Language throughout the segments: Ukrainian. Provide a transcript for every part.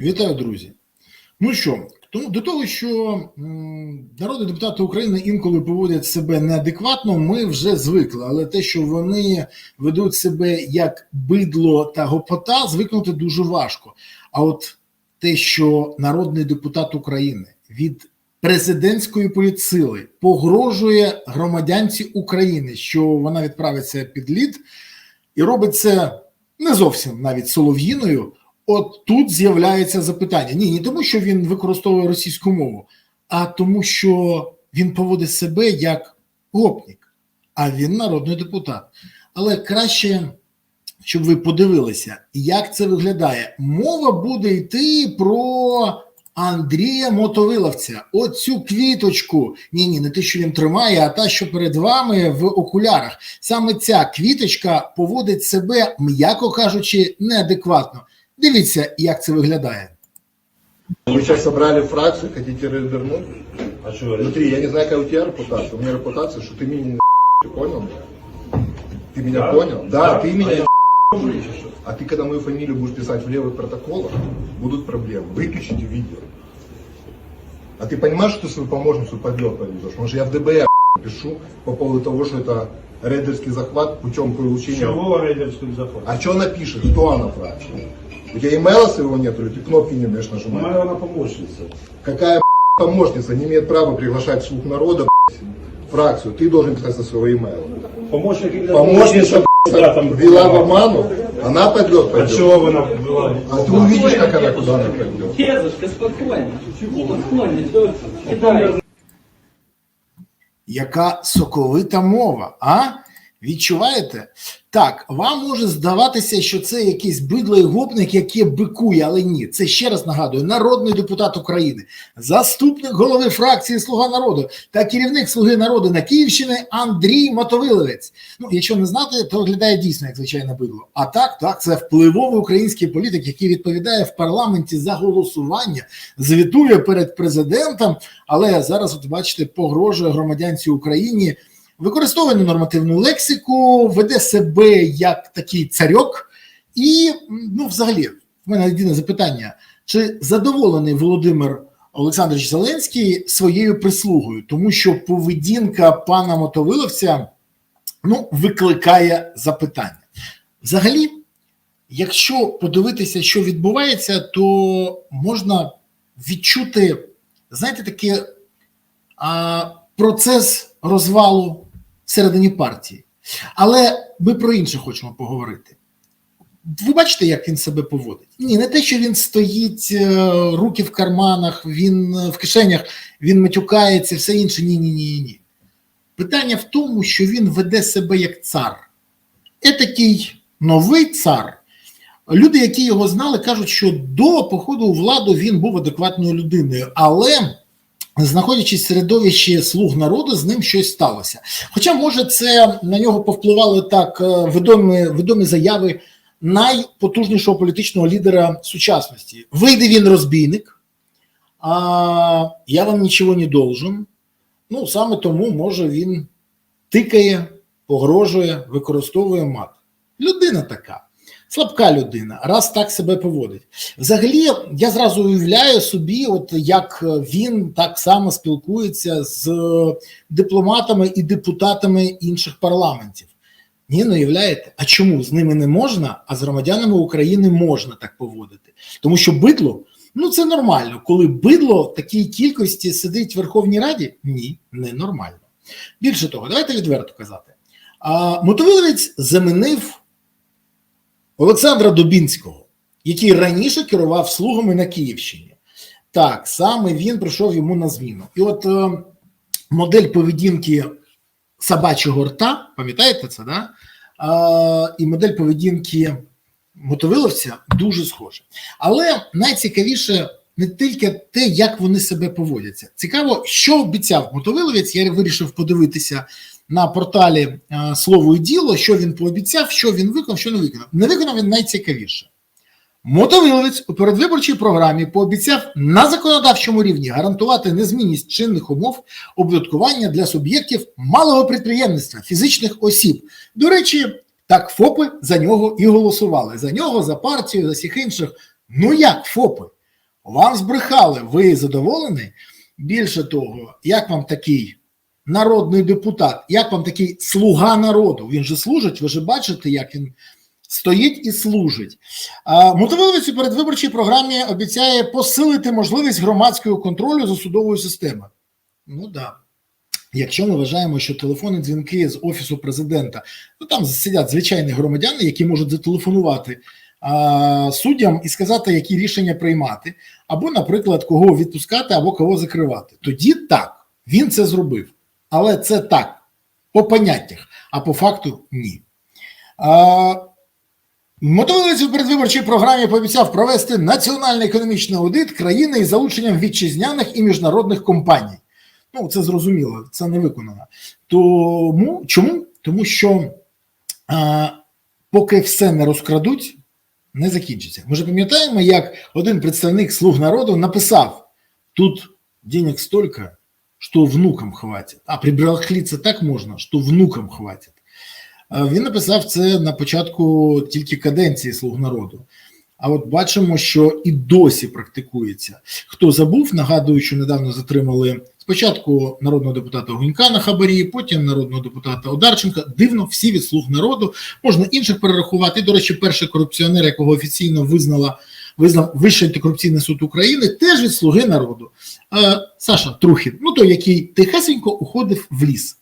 Вітаю, друзі. Ну що, до того, що народні депутати України інколи поводять себе неадекватно, ми вже звикли. Але те, що вони ведуть себе як бидло та гопота, звикнути дуже важко. А от те, що народний депутат України від президентської політсили погрожує громадянці України, що вона відправиться під лід, і робить це не зовсім навіть солов'їною. От тут з'являється запитання. Ні, не тому, що він використовує російську мову, а тому, що він поводить себе як гопнік, а він народний депутат. Але краще, щоб ви подивилися, як це виглядає. Мова буде йти про Андрія Мотовиловця. Оцю квіточку. Ні, ні, не те, що він тримає, а та, що перед вами в окулярах. Саме ця квіточка поводить себе, м'яко кажучи, неадекватно. Дивіться, як це виглядає. Вы сейчас собрали фракцию, хотите развернуть? А что, Смотри, я не знаю, какая у тебя репутация. У меня репутация, что ты меня не ты понял? Ты меня Да? понял? Да, Да. ты меня А не А ты, когда мою фамилию будешь писать в левых протоколах, будут проблемы. Выключите видео. А ты понимаешь, что ты свою помощницу подлет повезешь? Потому что я в ДБР пишу по поводу того, что это рейдерский захват путем получения... Чего рейдерский заход? А что она пишет? Кто она вообще? У тебя имейла своего нету, или ты кнопки не умеешь нажимать? Моя она помощница. Какая помощница не имеет права приглашать слуг народа фракцию? Ты должен писать со своего имейла. Помощник Помощница да, там ввела в обману, она пойдет, А пойдет. чего нам вела? А ты увидишь, как она куда она пойдет. Дедушка, спокойно. Спокойно, кидай. Яка соковита мова, а? Відчуваєте? Так, вам може здаватися, що це якийсь бидлий гопник, який бикує, але ні. Це ще раз нагадую: народний депутат України, заступник голови фракції Слуга народу та керівник Слуги народу на Київщині Андрій Мотовиловець. Ну, якщо не знати, то виглядає дійсно як звичайне бидло. А так, так, це впливовий український політик, який відповідає в парламенті за голосування, звітує перед президентом, але зараз, от бачите, погрожує громадянці Україні використовує ненормативну лексику, веде себе як такий царьок, і ну, взагалі, в мене єдине запитання: чи задоволений Володимир Олександрович Зеленський своєю прислугою, тому що поведінка пана Мотовиловця ну, викликає запитання. Взагалі, якщо подивитися, що відбувається, то можна відчути, знаєте, таке а, процес розвалу всередині партії. Але ми про інше хочемо поговорити. Ви бачите, як він себе поводить? Ні, не те, що він стоїть, е, руки в карманах, він е, в кишенях, він матюкається, все інше. Ні, ні, ні, ні. Питання в тому, що він веде себе як цар. Етакий новий цар. Люди, які його знали, кажуть, що до походу у владу він був адекватною людиною, але знаходячись в середовищі слуг народу, з ним щось сталося. Хоча, може, це на нього повпливали так е, відомі, відомі заяви найпотужнішого політичного лідера сучасності. Вийде він розбійник, а я вам нічого не должен. Ну, саме тому, може, він тикає, погрожує, використовує мат. Людина така. Слабка людина, раз так себе поводить. Взагалі, я зразу уявляю собі, от як він так само спілкується з дипломатами і депутатами інших парламентів. Ні, не уявляєте? А чому з ними не можна, а з громадянами України можна так поводити? Тому що бидло, ну це нормально. Коли бидло в такій кількості сидить в Верховній Раді, ні, не нормально. Більше того, давайте відверто казати. А, Мотовиловець замінив Олександра Дубінського, який раніше керував слугами на Київщині. Так, саме він прийшов йому на зміну. І от е, модель поведінки собачого рта, пам'ятаєте це, да? Е, і модель поведінки мотовиловця дуже схожа. Але найцікавіше не тільки те, як вони себе поводяться. Цікаво, що обіцяв мотовиловець, я вирішив подивитися на порталі е, слово і діло, що він пообіцяв, що він виконав, що не виконав. Не виконав він найцікавіше. Мотовиловець у передвиборчій програмі пообіцяв на законодавчому рівні гарантувати незмінність чинних умов оподаткування для суб'єктів малого підприємництва, фізичних осіб. До речі, так ФОПи за нього і голосували. За нього, за партію, за всіх інших. Ну як ФОПи? Вам збрехали, ви задоволені? Більше того, як вам такий народний депутат, як вам такий слуга народу? Він же служить, ви ж бачите, як він стоїть і служить. Мотовиловець у передвиборчій програмі обіцяє посилити можливість громадського контролю за судовою системою. Ну так. Да. Якщо ми вважаємо, що телефонні дзвінки з офісу президента, ну там сидять звичайні громадяни, які можуть зателефонувати суддям і сказати, які рішення приймати, або, наприклад, кого відпускати, або кого закривати. Тоді так, він це зробив. Але це так, по поняттях, а по факту ні. Мотовилець у передвиборчій програмі пообіцяв провести національний економічний аудит країни із залученням вітчизняних і міжнародних компаній. Ну, це зрозуміло, це не виконано. Тому чому? Тому що а, поки все не розкрадуть, не закінчиться. Ми ж пам'ятаємо, як один представник слуг народу написав: тут денег столько, що внукам хватить. А прибрахліться так можна, що внукам хватить. Він написав це на початку тільки каденції слуг народу. А от бачимо, що і досі практикується. Хто забув, нагадую, що недавно затримали спочатку народного депутата Гунька на хабарі, потім народного депутата Одарченка. Дивно, всі від слуг народу. Можна інших перерахувати. І, до речі, перший корупціонер, якого офіційно визнала визнав Вищий антикорупційний суд України, теж від слуги народу. Е, Саша Трухін, ну той, який тихесенько уходив в ліс.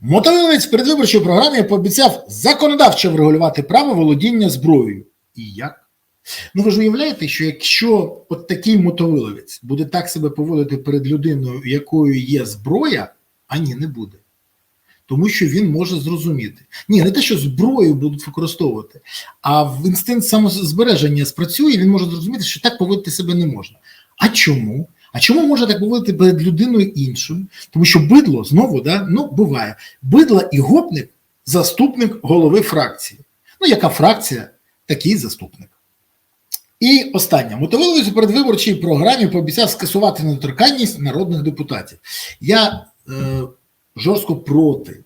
Мотовилець в передвиборчій програмі пообіцяв законодавчо врегулювати право володіння зброєю. І як? Ну ви ж уявляєте, що якщо от такий мотовиловець буде так себе поводити перед людиною, якою є зброя, а ні, не буде. Тому що він може зрозуміти. Ні, не те, що зброю будуть використовувати, а в інстинкт самозбереження спрацює, він може зрозуміти, що так поводити себе не можна. А чому? А чому може так поводити перед людиною іншою? Тому що бидло знову, да, ну буває, бидло і гопник заступник голови фракції. Ну, яка фракція, такий заступник. І останнє. Мотовиловець у передвиборчій програмі пообіцяв скасувати недоторканність народних депутатів. Я е, жорстко проти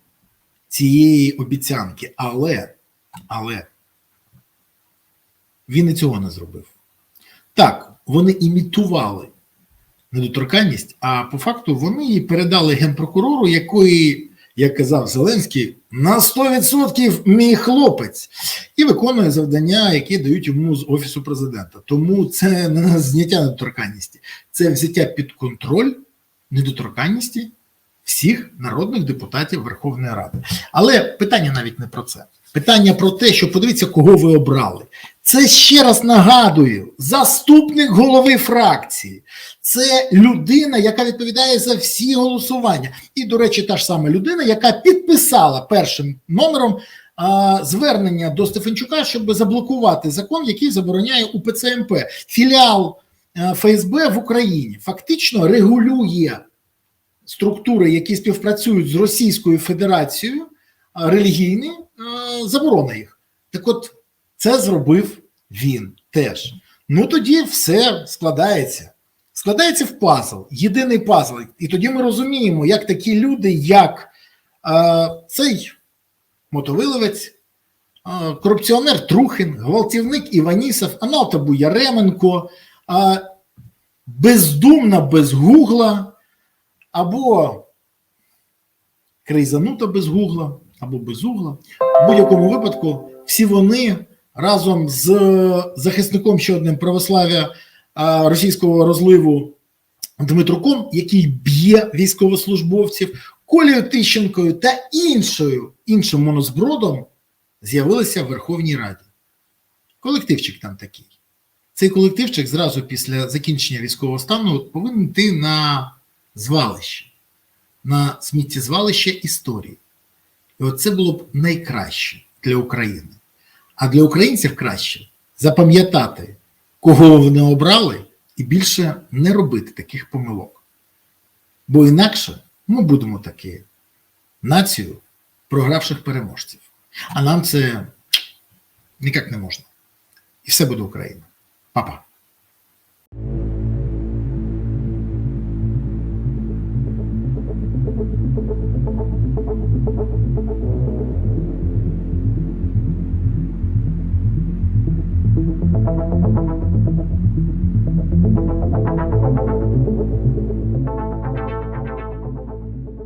цієї обіцянки, але, але він і цього не зробив. Так, вони імітували недоторканність, а по факту вони її передали генпрокурору, якої, як казав Зеленський, на 100% мій хлопець і виконує завдання, які дають йому з офісу президента. Тому це не зняття недоторканності, це взяття під контроль недоторканності всіх народних депутатів Верховної Ради. Але питання навіть не про це. Питання про те, що подивіться, кого ви обрали. Це ще раз нагадую: заступник голови фракції. Це людина, яка відповідає за всі голосування. І, до речі, та ж сама людина, яка підписала першим номером звернення до Стефанчука, щоб заблокувати закон, який забороняє УПЦ МП. Філіал ФСБ в Україні фактично регулює структури, які співпрацюють з Російською Федерацією, релігійні, а, заборона їх. Так от, це зробив він теж. Ну тоді все складається. Складається в пазл, єдиний пазл. І тоді ми розуміємо, як такі люди, як е, цей мотовиловець, е, корупціонер Трухин, гвалтівник Іванісов, Аналта Яременко, е, бездумна без гугла, або крейзанута без гугла, або без угла. В будь-якому випадку всі вони разом з захисником ще одним православ'я російського розливу Дмитруком, який б'є військовослужбовців, Колею Тищенкою та іншою іншим монозбродом з'явилися в Верховній Раді. Колективчик там такий. Цей колективчик зразу після закінчення військового стану повинен йти на звалище, на сміттєзвалище історії. І от це було б найкраще для України. А для українців краще запам'ятати, кого вони обрали, і більше не робити таких помилок. Бо інакше ми будемо таки націю програвших переможців. А нам це ніяк не можна. І все буде Україна. Па-па.